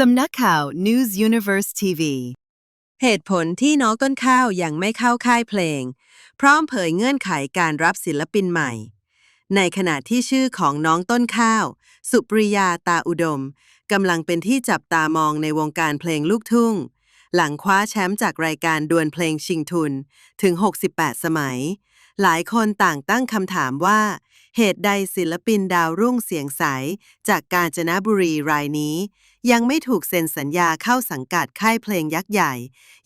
สำนักข่าว News Universe TV เหตุผลที่น้องต้นข้าวยังไม่เข้าค่ายเพลง พร้อมเผยเงื่อนไขการรับศิลปินใหม่ ในขณะที่ชื่อของน้องต้นข้าว สุปริยาตาอุดมกำลังเป็นที่จับตามองในวงการเพลงลูกทุ่ง หลังคว้าแชมป์จากรายการดวลเพลงชิงทุนถึง 68 สมัย หลายคนต่างตั้งคำถามว่า เหตุใดศิลปินดาวรุ่งเสียงใส จากกาญจนบุรีรายนี้ ยังไม่ถูกเซ็นสัญญาเข้าสังกัดค่ายเพลงยักษ์ใหญ่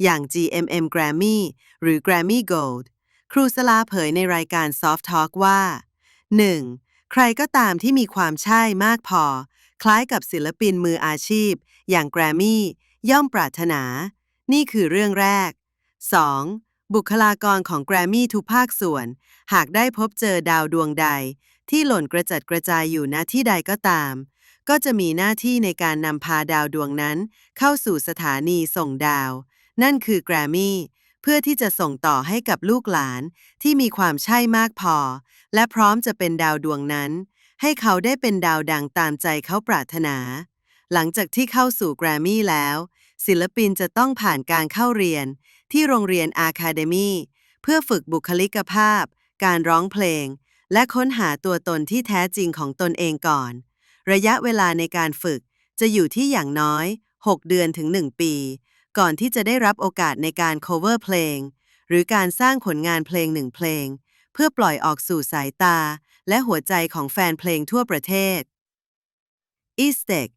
อย่าง GMM Grammy หรือ Grammy Gold ครูสลาเผยในรายการ Soft Talk ว่า 1. ใครก็ตามที่มีความใช่มากพอ คล้ายกับศิลปินมืออาชีพ อย่าง Grammy ย่อมปรารถนา นี่คือเรื่องแรก 2. บุคลากรของ Grammy ทุกภาคส่วน หากได้พบเจอดาวดวงใด ที่หล่นกระจัดกระจายอยู่ณที่ใดก็ตาม ก็จะมีหน้าที่ในการนำพาดาวดวงนั้น เข้าสู่สถานีส่งดาว นั่นคือแกรมมี่เพื่อที่จะส่งต่อให้กับลูกหลานที่มีความใช่มากพอ และพร้อมจะเป็นดาวดวงนั้น ให้เขาได้เป็นดาวดังตามใจเขาปรารถนา หลังจากที่เข้าสู่แกรมมี่แล้ว ศิลปินจะต้องผ่านการเข้าเรียน ที่โรงเรียนอาคาเดมีเพื่อฝึกบุคลิกภาพ การร้องเพลง และค้นหาตัวตนที่แท้จริงของตนเองก่อน ระยะเวลาในการฝึกจะอยู่ที่อย่างน้อย 6 เดือนถึง 1 ปี ก่อนที่จะได้รับโอกาสในการ cover เพลง หรือการสร้างผลงานเพลงหนึ่งเพลง เพื่อปล่อยออกสู่สายตา และหัวใจของแฟนเพลงทั่วประเทศ e s t e c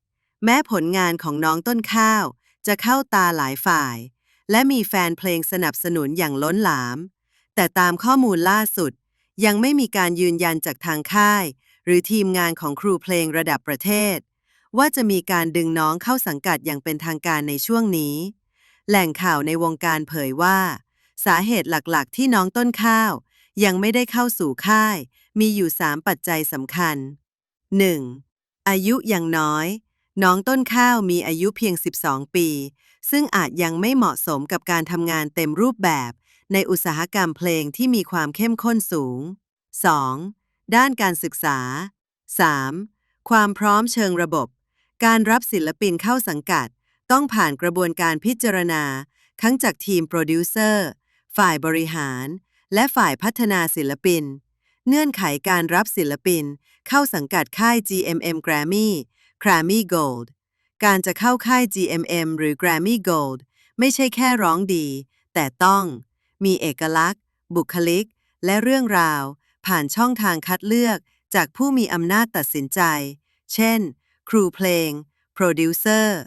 แม้ผลงานของน้องต้นข้าว จะเข้าตาหลายฝ่าย และมีแฟนเพลงสนับสนุนอย่างล้นหลาม แต่ตามข้อมูลล่าสุด ยังไม่มีการยืนยันจากทางค่าย หรือทีมงานของครูเพลงระดับประเทศ ว่าจะมีการดึงน้องเข้าสังกัดอย่างเป็นทางการในช่วงนี้ แหล่งข่าวในวงการเผยว่า สาเหตุหลักๆ ที่น้องต้นข้าว ยังไม่ได้เข้าสู่ค่าย มีอยู่ 3 ปัจจัยสำคัญ 1. อายุยังน้อย น้องต้นข้าวมีอายุเพียง 12 ปี ซึ่งอาจยังไม่เหมาะสมกับการทำงานเต็มรูปแบบ ในอุตสาหกรรมเพลงที่มีความเข้มข้นสูง 2. ด้านการศึกษา 3. ความพร้อมเชิงระบบ การรับศิลปินเข้าสังกัด ต้องผ่านกระบวนการพิจารณา ทั้งจากทีมโปรดิวเซอร์ ฝ่ายบริหาร และฝ่ายพัฒนาศิลปิน เงื่อนไขการรับศิลปิน เข้าสังกัดค่าย GMM Grammy Grammy Gold การจะเข้าค่าย GMM หรือ Grammy Gold ไม่ใช่แค่ร้องดี แต่ต้อง มีเอกลักษณ์ บุคลิก และเรื่องราว ผ่านช่องทางคัดเลือกจากผู้มีอำนาจตัดสินใจ เช่น ครูเพลง โปรดิวเซอร์